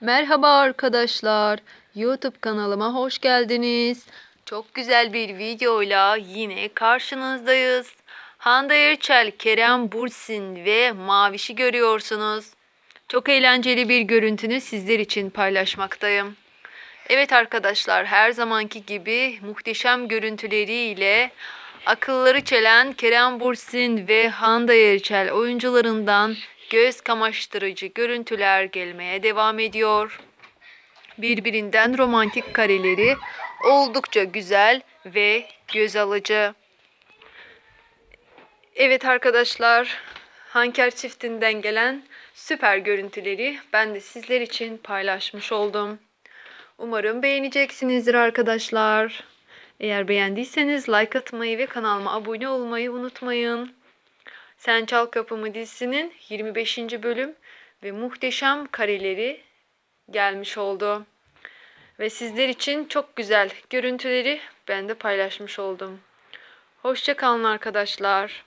Merhaba arkadaşlar. YouTube kanalıma hoş geldiniz. Çok güzel bir videoyla yine karşınızdayız. Hande Erçel, Kerem Bursin ve Maviş'i görüyorsunuz. Çok eğlenceli bir görüntünü sizler için paylaşmaktayım. Evet arkadaşlar her zamanki gibi muhteşem görüntüleriyle akılları çelen Kerem Bursin ve Hande Erçel oyuncularından göz kamaştırıcı görüntüler gelmeye devam ediyor. Birbirinden romantik kareleri oldukça güzel ve göz alıcı. Evet arkadaşlar, Hanker çiftinden gelen süper görüntüleri ben de sizler için paylaşmış oldum. Umarım beğeneceksinizdir arkadaşlar. Eğer beğendiyseniz like atmayı ve kanalıma abone olmayı unutmayın. Sen Çal Kapımı dizisinin 25. bölüm ve muhteşem kareleri gelmiş oldu. Ve sizler için çok güzel görüntüleri ben de paylaşmış oldum. Hoşça kalın arkadaşlar.